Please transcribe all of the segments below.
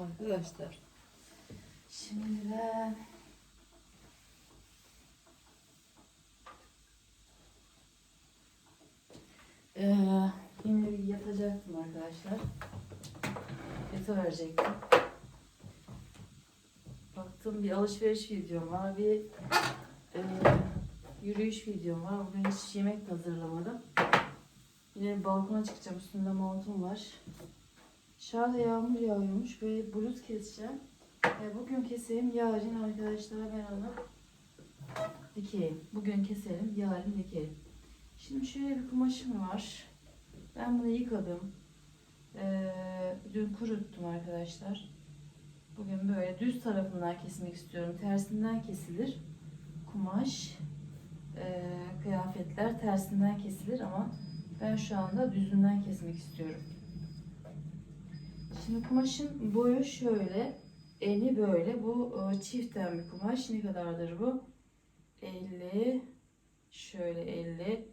arkadaşlar. Şimdi ben Ee, yine yatacaktım arkadaşlar. Yata verecektim. Baktım bir alışveriş videom var, bir e, yürüyüş videom var. Bugün hiç yemek hazırlamadım. Yine balkona çıkacağım. Üstümde montum var. Dışarıda yağmur yağıyormuş ve bluz keseceğim. E, bugün keseyim, yarın arkadaşlar ben onu dikeyim. Bugün keselim, yarın dikelim. Şimdi şöyle bir kumaşım var. Ben bunu yıkadım. Ee, dün kuruttum arkadaşlar. Bugün böyle düz tarafından kesmek istiyorum. Tersinden kesilir. Kumaş, ee, kıyafetler tersinden kesilir ama ben şu anda düzünden kesmek istiyorum. Şimdi kumaşın boyu şöyle, eni böyle. Bu e, çiften bir kumaş. Ne kadardır bu? 50, şöyle 50,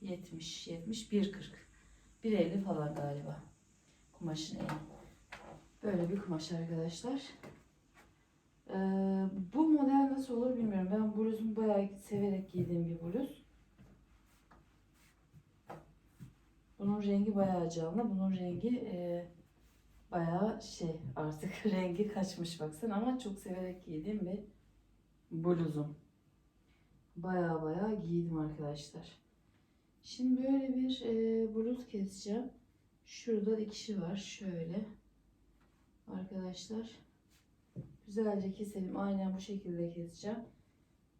70, 70, 1.40. 1.50 falan galiba. Kumaşın eni. Böyle bir kumaş arkadaşlar. Ee, bu model nasıl olur bilmiyorum. Ben bluzumu bayağı severek giydiğim bir bluz. Bunun rengi bayağı canlı. Bunun rengi e, bayağı şey artık rengi kaçmış baksana ama çok severek giydiğim bir bluzum. Bayağı bayağı giydim arkadaşlar. Şimdi böyle bir e, bluz keseceğim. Şurada dikişi var. Şöyle. Arkadaşlar. Güzelce keselim. Aynen bu şekilde keseceğim.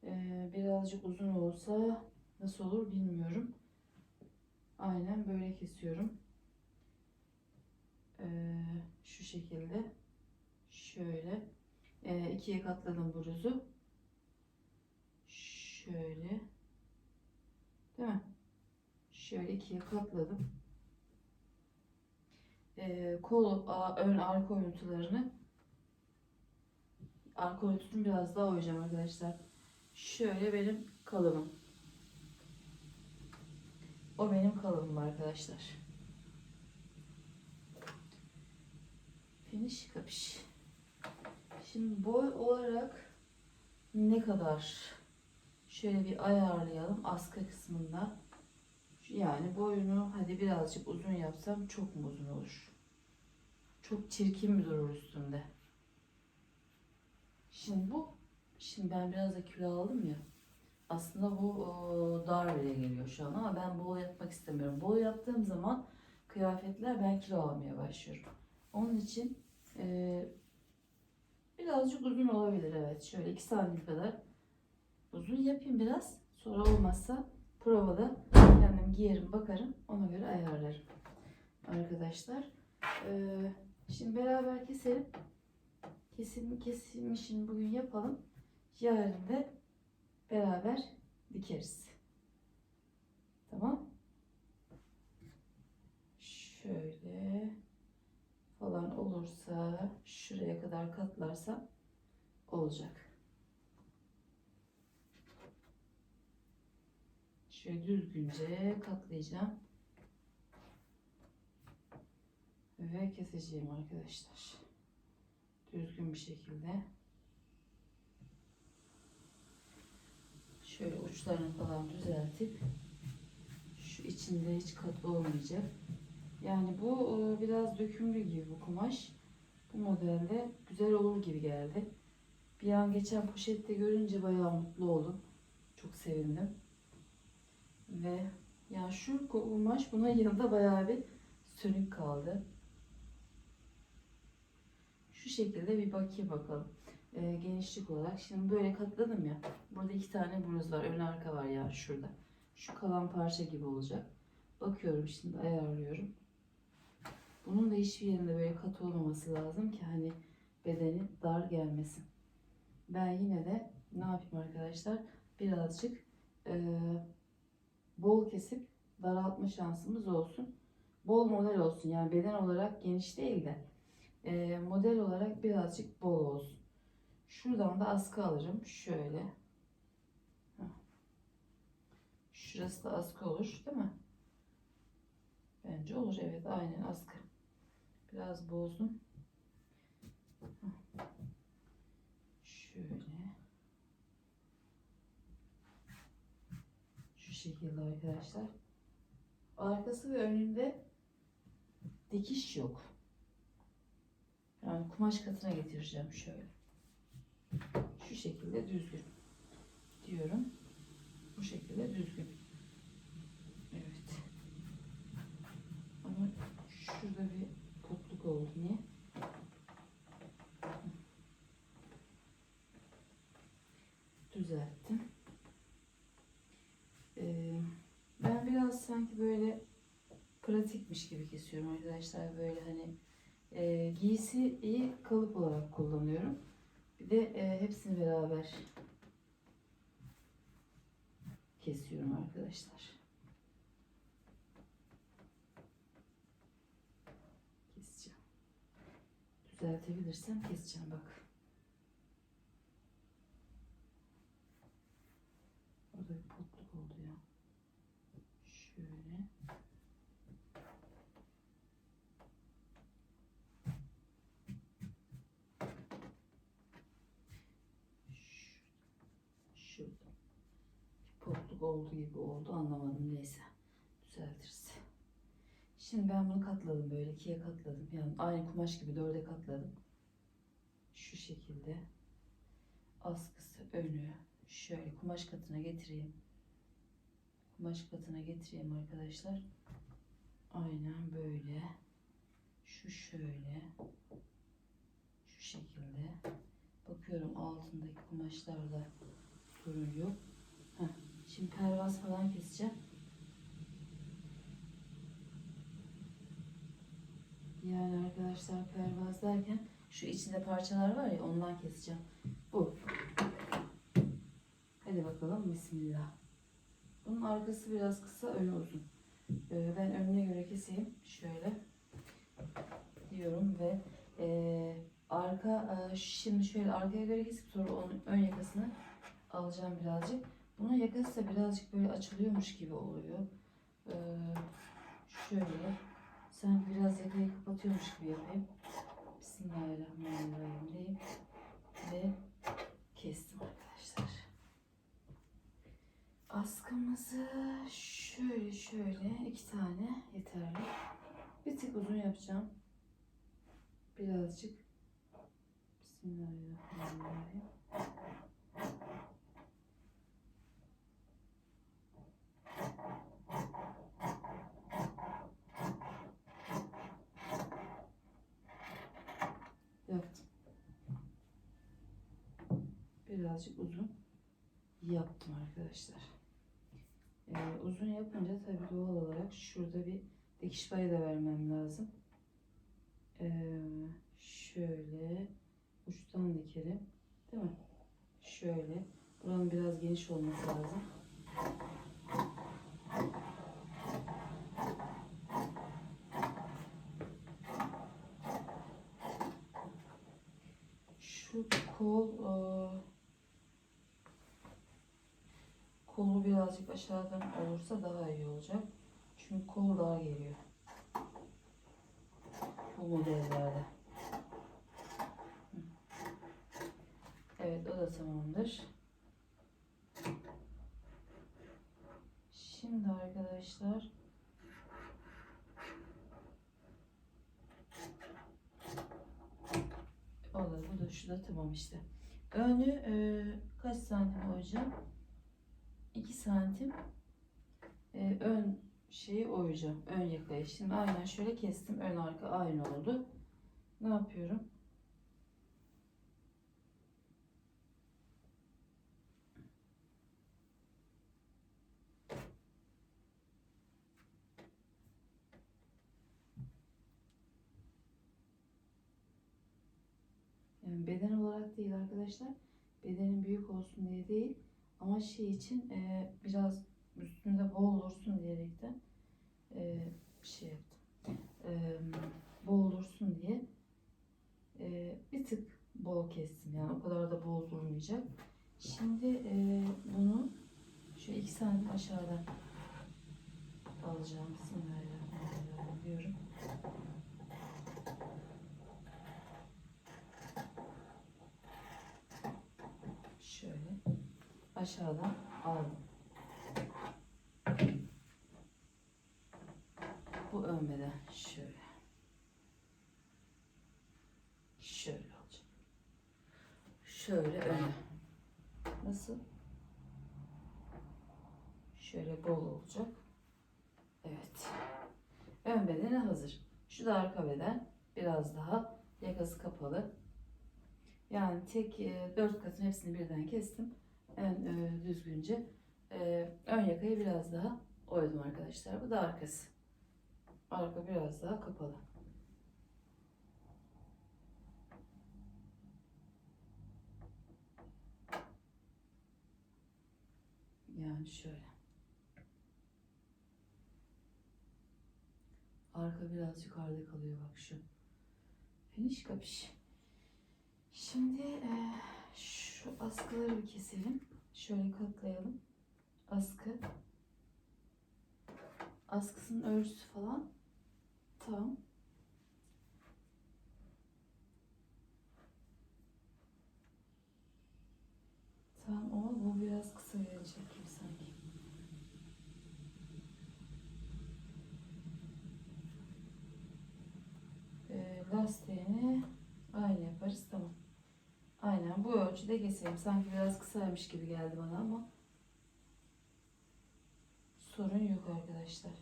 E, birazcık uzun olsa nasıl olur bilmiyorum. Aynen böyle kesiyorum. E, şu şekilde. Şöyle. E, ikiye katladım bluzu. Şöyle. Değil mi? Şöyle ikiye katladım. Ee, kol, ön arka oyuntularını arka oyuntusunu biraz daha oyacağım arkadaşlar. Şöyle benim kalıbım. O benim kalıbım arkadaşlar. Finish kapış. Şimdi boy olarak ne kadar şöyle bir ayarlayalım askı kısmında. Yani boyunu hadi birazcık uzun yapsam çok mu uzun olur? Çok çirkin mi durur üstünde? Şimdi bu, şimdi ben biraz da kilo aldım ya. Aslında bu o, dar bile geliyor şu an ama ben bol yapmak istemiyorum. Bol yaptığım zaman kıyafetler ben kilo almaya başlıyorum. Onun için e, birazcık uzun olabilir evet. Şöyle 2 santim kadar uzun yapayım biraz. Sonra olmazsa provada kendim giyerim bakarım ona göre ayarlarım. Arkadaşlar ee, şimdi beraber keselim. Kesim, kesim işini bugün yapalım. Yarın da beraber dikeriz. Tamam. Şöyle falan olursa şuraya kadar katlarsam olacak. Şöyle düzgünce katlayacağım. Ve keseceğim arkadaşlar. Düzgün bir şekilde. Şöyle uçlarını falan düzeltip şu içinde hiç kat olmayacak. Yani bu e, biraz dökümlü gibi bu kumaş. Bu modelde güzel olur gibi geldi. Bir an geçen poşette görünce bayağı mutlu oldum. Çok sevindim. Ve ya şu kumaş buna yanında bayağı bir sönük kaldı. Şu şekilde bir bakayım bakalım. Ee, genişlik olarak. Şimdi böyle katladım ya. Burada iki tane bluz var. Ön arka var yani şurada. Şu kalan parça gibi olacak. Bakıyorum şimdi ayarlıyorum. Bunun da hiçbir yerinde böyle kat olmaması lazım ki hani bedeni dar gelmesin. Ben yine de ne yapayım arkadaşlar? Birazcık eee bol kesip daraltma şansımız olsun. Bol model olsun yani beden olarak geniş değil de e, model olarak birazcık bol olsun. Şuradan da askı alırım şöyle. Şurası da askı olur değil mi? Bence olur evet aynen askı. Biraz bozdum. Şöyle. Şu şekilde arkadaşlar. Arkası ve önünde dikiş yok. Yani kumaş katına getireceğim şöyle. Şu şekilde düzgün diyorum. Bu şekilde düzgün. Evet. Ama şurada bir potluk oldu. Niye? Düzelttim. Ee, ben biraz sanki böyle pratikmiş gibi kesiyorum arkadaşlar. Böyle hani e, giysiyi kalıp olarak kullanıyorum. Bir de e, hepsini beraber kesiyorum arkadaşlar. Keseceğim. Düzeltebilirsem keseceğim bak. Orada bir potluk oldu ya. Şöyle. Şurada. Oldu gibi oldu anlamadım neyse. Düzeltiriz. Şimdi ben bunu katladım böyle ikiye katladım. Yani aynı kumaş gibi dörde katladım. Şu şekilde. Askısı önü şöyle kumaş katına getireyim. Kumaş katına getireyim arkadaşlar. Aynen böyle. Şu şöyle. Şu şekilde. Bakıyorum altındaki kumaşlarda sorun yok. Heh. Şimdi pervaz falan keseceğim. Yani arkadaşlar pervaz derken şu içinde parçalar var ya ondan keseceğim. Bu. Hadi bakalım bismillah. Bunun arkası biraz kısa, önü uzun. Ben önüne göre keseyim. Şöyle diyorum ve e, arka e, şimdi şöyle arkaya göre kesip sonra onun ön yakasını alacağım birazcık. Bunun yakası birazcık böyle açılıyormuş gibi oluyor. Ee, şöyle sanki biraz yakayı kapatıyormuş gibi yapayım. Bismillahirrahmanirrahim diyeyim ve kestim arkadaşlar. Askımızı şöyle şöyle iki tane yeterli. Bir tık uzun yapacağım. Birazcık. Bismillahirrahmanirrahim. Yaptım. Birazcık uzun yaptım arkadaşlar. Ee, uzun yapınca tabii doğal olarak şurada bir dikiş payı da vermem lazım. Ee, şöyle uçtan dikelim. Değil mi? Şöyle. Buranın biraz geniş olması lazım. Şu kol eee, kolu birazcık aşağıdan olursa daha iyi olacak. Çünkü kol daha geliyor. Bu modellerde. Evet o da tamamdır. Şimdi arkadaşlar Olur bu da şu da tamam işte. Önü e, kaç santim oyacağım? 2 santim e, ön şeyi oyacağım. Ön yakayı. Şimdi aynen şöyle kestim. Ön arka aynı oldu. Ne yapıyorum? Yani beden olarak değil arkadaşlar. Bedenin büyük olsun diye değil. Ama şey için e, biraz üstünde bol olursun diyerekten e, bir şey yaptım. E, bol olursun diye e, bir tık bol kestim. Yani o kadar da bol durmayacak. Şimdi e, bunu şu iki santim aşağıdan alacağım. Bismillahirrahmanirrahim diyorum. Aşağıdan aldım. Bu ön beden şöyle. Şöyle olacak. Şöyle öne. Nasıl? Şöyle bol olacak. Evet. Ön bedeni hazır. Şu da arka beden. Biraz daha yakası kapalı. Yani tek e, dört katın hepsini birden kestim. En e, düzgünce. E, ön yakayı biraz daha oydum arkadaşlar. Bu da arkası. Arka biraz daha kapalı. Yani şöyle. Arka biraz yukarıda kalıyor bak şu. Finish kapış. Şimdi eee, şu askıları bir keselim. Şöyle katlayalım. Askı. Askısının ölçüsü falan tam. Tamam ama bu biraz kısa gelecek gibi sanki. Ee, lastiğini aynı yaparız tamam. Aynen bu ölçüde keseyim. Sanki biraz kısaymış gibi geldi bana ama sorun yok arkadaşlar.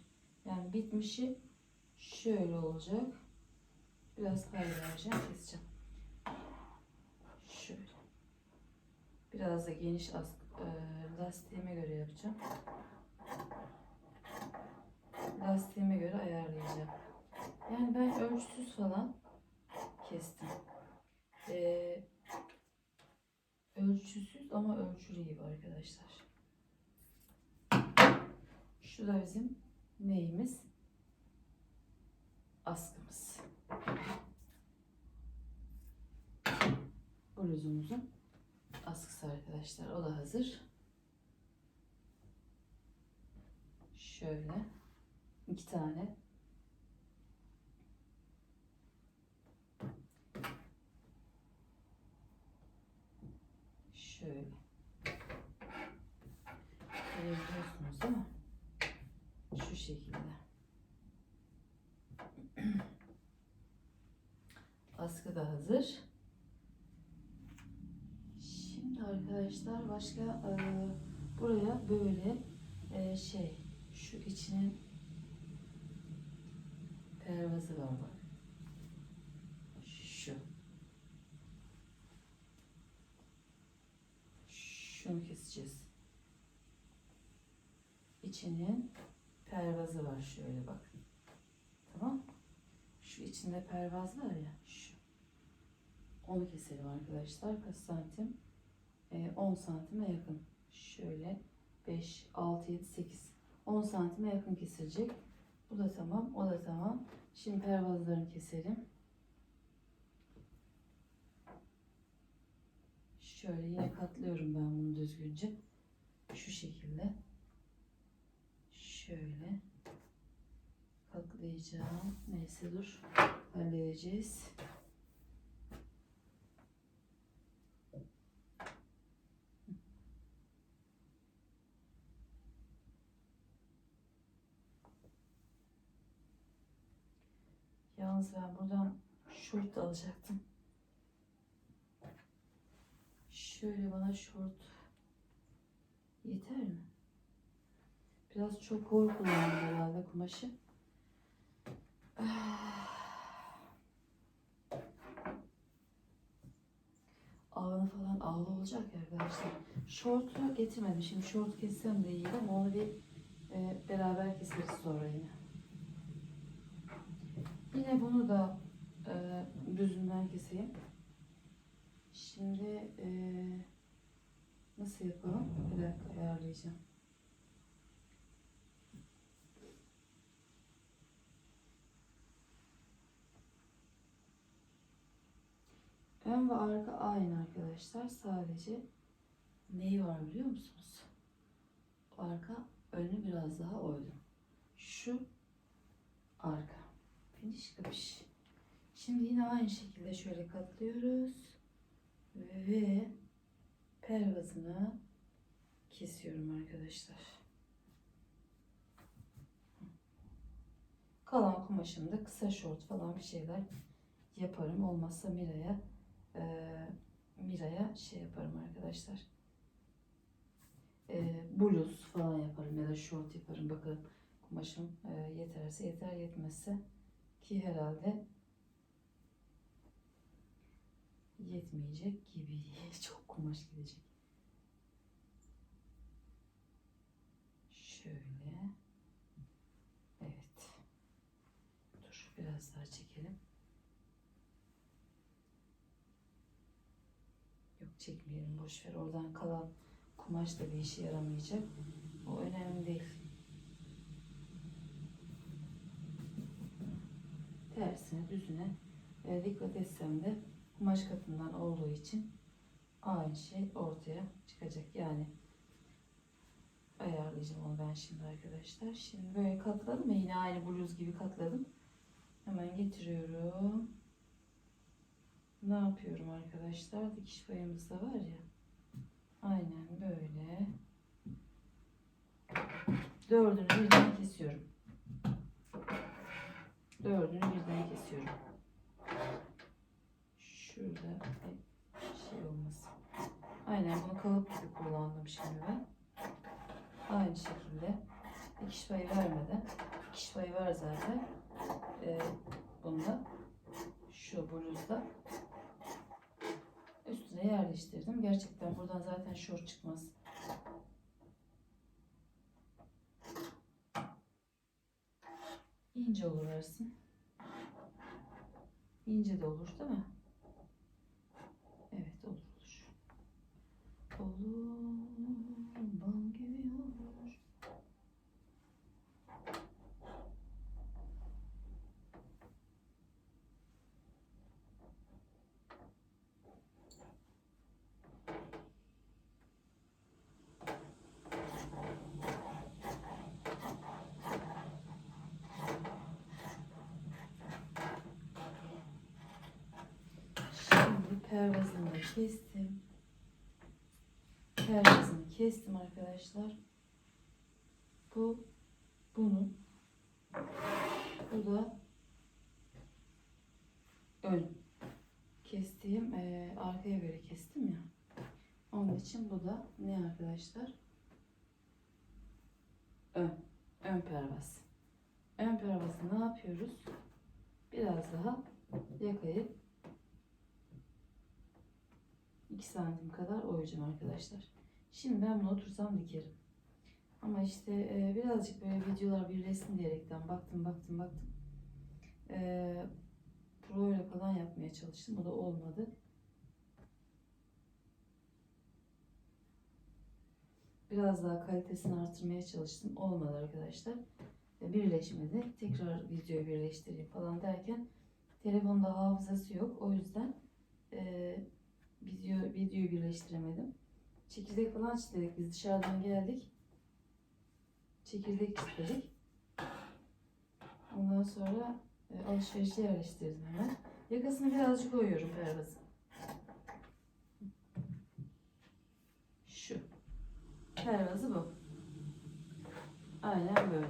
Yani bitmişi şöyle olacak. Biraz pay vereceğim, keseceğim. Şöyle. Biraz da geniş e, lastiğime göre yapacağım. Lastiğime göre ayarlayacağım. Yani ben ölçüsüz falan kestim. Ee, ölçüsüz ama ölçülü gibi arkadaşlar. Şu da bizim neyimiz? Askımız. Bluzumuzun askısı arkadaşlar. O da hazır. Şöyle iki tane şöyle görebiliyorsunuz mi? Şu şekilde. Askı da hazır. Şimdi arkadaşlar başka e, buraya böyle e, şey şu içinin pervazı var bak. İçinin pervazı var şöyle bak. Tamam. Şu içinde pervaz var ya şu. Onu keselim arkadaşlar. Kaç santim? Ee, 10 santime yakın. Şöyle 5, 6, 7, 8. 10 santime yakın kesilecek. Bu da tamam. O da tamam. Şimdi pervazlarını keselim. Şöyle yine katlıyorum ben bunu düzgünce. Şu şekilde. Şöyle. Katlayacağım. Neyse dur. Halledeceğiz. Yalnız ben buradan şort alacaktım. Şöyle bana şort yeter mi? Biraz çok hor kullandım herhalde kumaşı. Ağını falan ağlı olacak ya arkadaşlar. Şortu getirmedim. Şimdi şort kessem de iyi ama onu bir e, beraber keseriz sonra yine. Yine bunu da e, düzünden keseyim. Şimdi e, nasıl yapalım? Bir dakika ayarlayacağım. Ön ve arka aynı arkadaşlar. Sadece neyi var biliyor musunuz? Arka önü biraz daha oydum. Şu arka. Finish kapış. Şimdi yine aynı şekilde şöyle katlıyoruz. Ve pervazını kesiyorum arkadaşlar. Kalan kumaşımda kısa şort falan bir şeyler yaparım. Olmazsa Mira'ya eee, Mira'ya şey yaparım arkadaşlar. Eee bluz falan yaparım ya da şort yaparım. Bakın kumaşım eee, yeterse yeter yetmezse ki herhalde yetmeyecek gibi. Çok kumaş gidecek. Şöyle. Evet. Dur biraz daha çekelim. Yok çekmeyelim boş ver. Oradan kalan kumaş da bir işe yaramayacak. O önemli değil. Tersine düzüne e, dikkat etsem de kumaş katından olduğu için aynı şey ortaya çıkacak. Yani ayarlayacağım onu ben şimdi arkadaşlar. Şimdi böyle katladım yine aynı bluz gibi katladım. Hemen getiriyorum. Ne yapıyorum arkadaşlar? Dikiş payımız da var ya. Aynen böyle. Dördünü birden kesiyorum. Dördünü birden kesiyorum. Şurada şey olmasın. Aynen bunu kalıp gibi kullandım şimdi ben. Aynı şekilde dikiş payı vermeden dikiş payı var zaten. Ee, bunda şu bluzda Gerçekten buradan zaten şort çıkmaz. İnce olur versin. İnce de olur değil mi? Evet olur olur. Olur bal gibi olur. Da kestim. Pervazını kestim arkadaşlar. Bu bunun bu da ön kestiğim eee, arkaya göre kestim ya. Onun için bu da ne arkadaşlar? Ön. Ön pervaz. Ön pervazı ne yapıyoruz? Biraz daha yakayı 2 santim kadar oyacağım arkadaşlar. Şimdi ben bunu otursam dikerim. Ama işte e, birazcık böyle videolar birleşsin diyerekten baktım baktım baktım. E, pro falan yapmaya çalıştım. O da olmadı. Biraz daha kalitesini artırmaya çalıştım. Olmadı arkadaşlar. E, birleşmedi. Tekrar videoyu birleştireyim falan derken telefonda hafızası yok. O yüzden e, video videoyu birleştiremedim. Çekirdek falan çitledik biz dışarıdan geldik. Çekirdek çitledik. Ondan sonra e, alışverişe yerleştirdim hemen. Yakasını birazcık koyuyorum pervazı. Şu. Pervazı bu. Aynen böyle.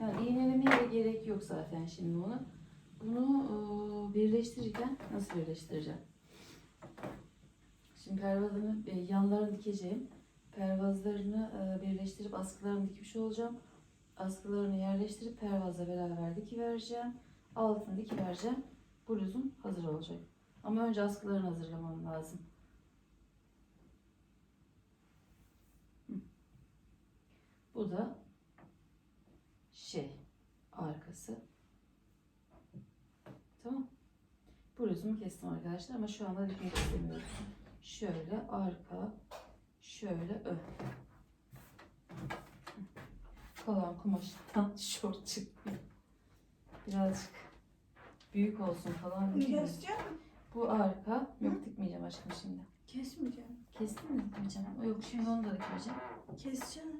Yani iğnelemeye gerek yok zaten şimdi onu. Bunu e, birleştirirken nasıl birleştireceğim? Şimdi pervazını e, yanlarını dikeceğim. Pervazlarını e, birleştirip askılarını dikmiş olacağım. Askılarını yerleştirip pervazla beraber dikivereceğim. Altını dikivereceğim. Bluzum hazır olacak. Ama önce askılarını hazırlamam lazım. Bu da şey arkası. Tamam. Bluzumu kestim arkadaşlar ama şu anda dikmek istemiyorum. Şöyle arka, şöyle ön. Kalan kumaştan şort çıkmıyor. Birazcık büyük olsun falan. Keseceğim mi? Bu arka. Yok dikmeyeceğim aşkım şimdi. Kesmeyeceğim. Kestin mi dikmeyeceğim? Yok şimdi onu da dikmeyeceğim. Keseceğim.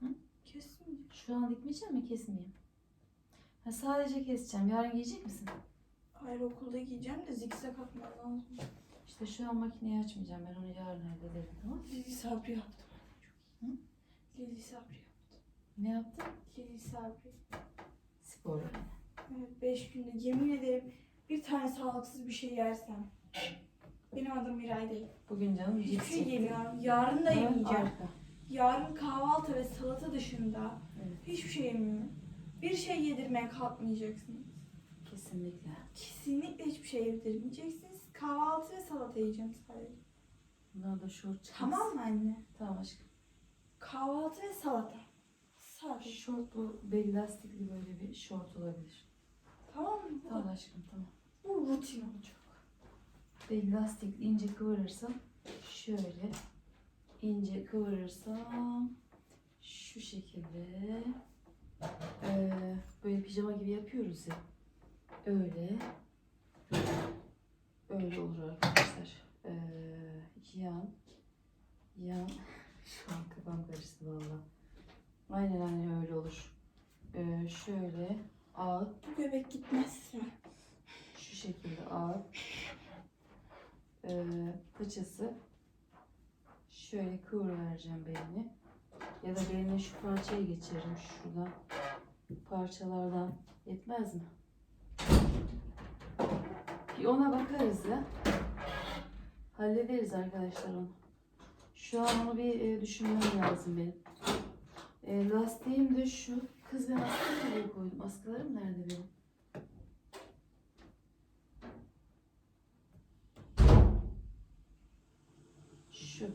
Hı? Kesmeyeceğim. Şu an dikmeyeceğim mi kesmeyeyim? Ha, sadece keseceğim. Yarın giyecek misin? Hayır okulda giyeceğim de zikzak atmam lazım. İşte şu an makineyi açmayacağım. Ben onu yarın hallederim tamam mı? Lili sabri yaptım. Hı? Lili sabri yaptım. Ne yaptın? Lili sabri. Spor. Evet 5 günde yemin ederim bir tane sağlıksız bir şey yersem. Benim adım Miray değil. Bugün canım Hiçbir cips şey yedi. yemiyorum. Yarın da yemeyeceğim. arka. Yarın kahvaltı ve salata dışında Evet. hiçbir şey yemiyorum. Bir şey yedirmeye kalkmayacaksınız. Kesinlikle. Kesinlikle hiçbir şey yedirmeyeceksiniz. Kahvaltı ve salata yiyeceğim sadece. Bunlar da şort çıksın. Tamam mı anne? Tamam aşkım. Kahvaltı ve salata. Sadece. Şort bu belli lastikli böyle bir şort olabilir. Tamam mı? Tamam aşkım tamam. bu rutin olacak. Belli lastikli ince kıvırırsam şöyle ince kıvırırsam şu şekilde eee, böyle pijama gibi yapıyoruz ya öyle öyle olur arkadaşlar Eee, yan yan şu an kafam karıştı valla aynen aynen öyle olur Eee, şöyle al Bu göbek gitmezse. şu şekilde al. Ee, paçası şöyle kıvırıvereceğim belini. Ya da beline şu parçayı geçiririm şuradan. Parçalardan yetmez mi? Bir ona bakarız ya. Hallederiz arkadaşlar onu. Şu an onu bir e, düşünmem lazım benim. E, lastiğim de şu. Kız ben askı nereye koydum? Askılarım nerede benim? Şu.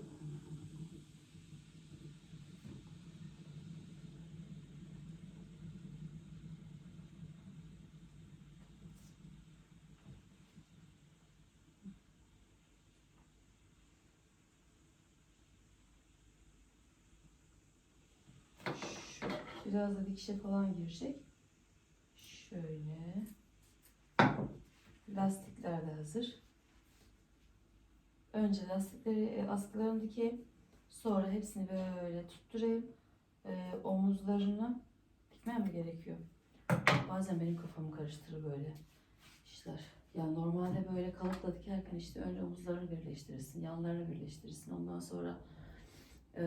Şu. Biraz da dikişe falan girecek. Şöyle. Lastikler de hazır. Önce lastikleri e, askılarını dikeyim. Sonra hepsini böyle tutturayım. E, omuzlarını dikmem mi gerekiyor? Bazen benim kafamı karıştırır böyle işler. Yani normalde böyle kalıpla dikerken işte önce omuzlarını birleştirirsin, yanlarını birleştirirsin. Ondan sonra e,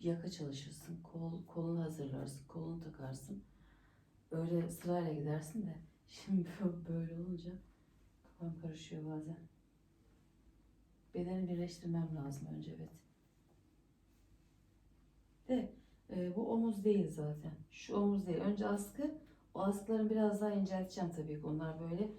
yaka çalışırsın, kol, kolunu hazırlarsın, kolunu takarsın. Böyle sırayla gidersin de şimdi böyle olunca kafam karışıyor bazen. Bedeni birleştirmem lazım önce evet. De e, bu omuz değil zaten. Şu omuz değil. Önce askı. O askıların biraz daha incelteceğim tabii ki. Onlar böyle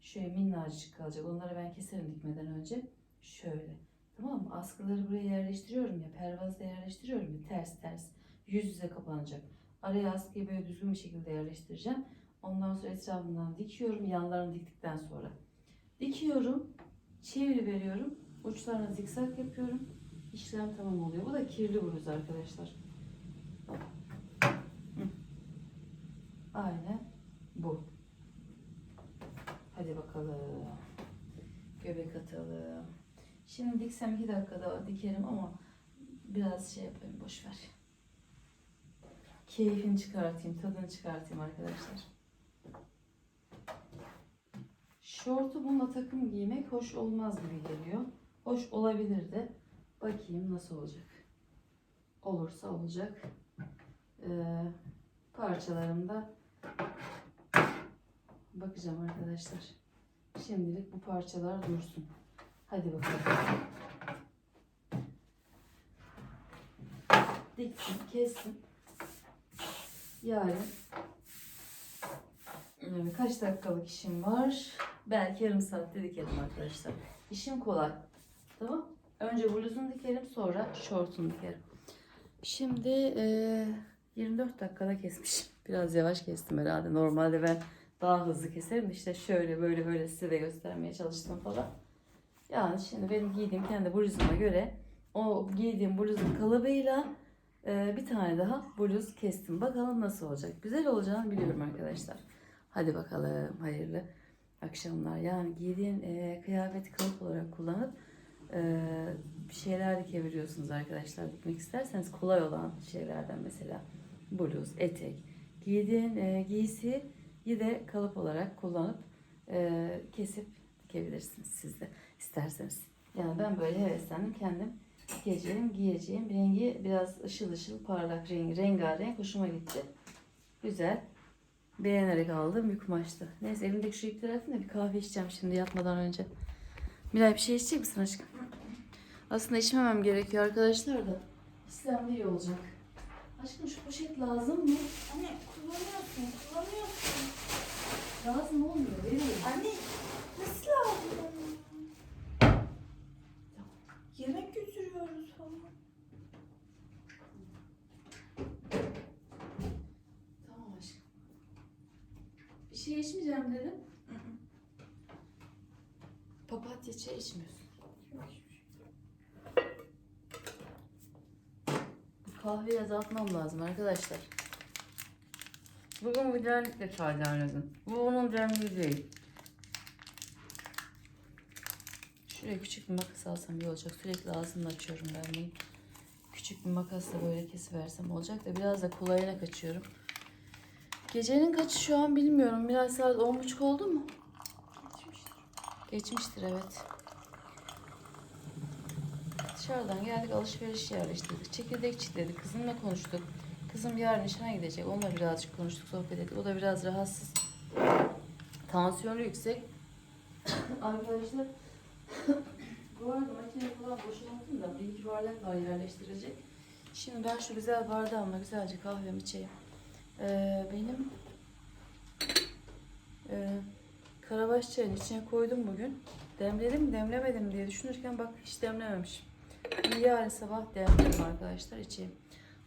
şöyle minnacık kalacak. Onları ben keserim dikmeden önce. Şöyle. Tamam mı? Askıları buraya yerleştiriyorum ya. Pervazda yerleştiriyorum ya. Ters ters. Yüz yüze kapanacak. Araya askıyı böyle düzgün bir şekilde yerleştireceğim. Ondan sonra etrafından dikiyorum. Yanlarını diktikten sonra. Dikiyorum. Çeviri veriyorum. Uçlarına zikzak yapıyorum. İşlem tamam oluyor. Bu da kirli bluz arkadaşlar. Aynen bu. Hadi bakalım. Göbek atalım. Şimdi diksem iki dakikada dikerim ama biraz şey yapayım boş ver. Keyfini çıkartayım, tadını çıkartayım arkadaşlar. Şortu bununla takım giymek hoş olmaz gibi geliyor. Hoş olabilir de. Bakayım nasıl olacak. Olursa olacak. Ee, parçalarımda bakacağım arkadaşlar. Şimdilik bu parçalar dursun. Hadi bakalım. Diktim, kestim. Yarın kaç dakikalık işim var? Belki yarım saatte dikerim arkadaşlar. İşim kolay. Tamam. Önce bluzunu dikerim sonra şortunu dikerim. Şimdi e, 24 dakikada kesmişim. Biraz yavaş kestim herhalde. Normalde ben daha hızlı keserim. İşte şöyle böyle böyle size de göstermeye çalıştım falan. Yani şimdi benim giydiğim kendi bluzuma göre o giydiğim bluzun kalıbıyla e, bir tane daha bluz kestim. Bakalım nasıl olacak. Güzel olacağını biliyorum arkadaşlar. Hadi bakalım hayırlı akşamlar. Yani giydiğin e, kıyafeti kalıp olarak kullanıp e, bir şeyler dikebiliyorsunuz arkadaşlar. Dikmek isterseniz kolay olan şeylerden mesela bluz, etek. Giydiğin e, giysiyi de kalıp olarak kullanıp e, kesip dikebilirsiniz siz de isterseniz. Yani ben böyle heveslendim kendim dikeceğim, giyeceğim. Rengi biraz ışıl ışıl parlak rengi, rengarenk hoşuma gitti. Güzel. Beğenerek aldığım bir kumaştı. Neyse elimdeki şu ipleri atayım da bir kahve içeceğim şimdi yatmadan önce. Miray bir şey içecek misin aşkım? Aslında içmemem gerekiyor arkadaşlar da. İçsem de iyi olacak. Aşkım şu poşet lazım mı? Anne kullanıyorsun, kullanıyorsun. Lazım olmuyor. Veriyorum. Anne nasıl lazım? Yemek götürüyoruz falan. Tamam aşkım. Bir dedim. Papatya çay içmiyorsun. Bu kahveyi azaltmam lazım arkadaşlar. Bugün güzellikle çaylarladım. Bu onun rengi değil. Şuraya küçük bir makas alsam iyi olacak. Sürekli ağzımla açıyorum ben bunu. Küçük bir makasla böyle kesiversem olacak da biraz da kolayına kaçıyorum. Gecenin kaçı şu an bilmiyorum. Biraz saat 10.30 oldu mu? Geçmiştir. Geçmiştir evet. Dışarıdan geldik alışveriş yerleştirdik. Çekirdek çitledik. Kızımla konuştuk. Kızım yarın nişana gidecek. Onunla birazcık konuştuk, sohbet ettik. O da biraz rahatsız. Tansiyonu yüksek. Arkadaşlar bu arada makineyi falan boşalttım da bir iki bardak var yerleştirecek. Şimdi ben şu güzel bardağımla güzelce kahvemi içeyim. Ee, benim e, karabaş çayın içine koydum bugün. Demledim demlemedim diye düşünürken bak hiç demlememişim. Yarın sabah demlerim arkadaşlar içeyim.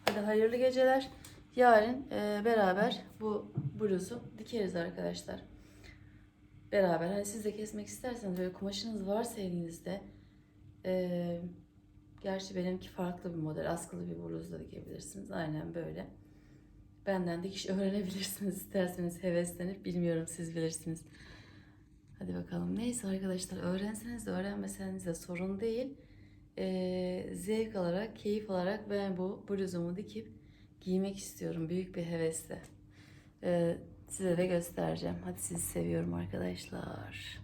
Hadi hayırlı geceler. Yarın e, beraber bu bluzu dikeriz arkadaşlar. Beraber. Hani siz de kesmek isterseniz böyle kumaşınız varsa elinizde e, gerçi benimki farklı bir model. Askılı bir bluz da dikebilirsiniz. Aynen böyle. Benden dikiş öğrenebilirsiniz isterseniz heveslenip bilmiyorum siz bilirsiniz. Hadi bakalım. Neyse arkadaşlar öğrenseniz de öğrenmeseniz de sorun değil. Ee, zevk alarak, keyif alarak ben bu bluzumu dikip giymek istiyorum. Büyük bir hevesle. Ee, size de göstereceğim. Hadi sizi seviyorum arkadaşlar.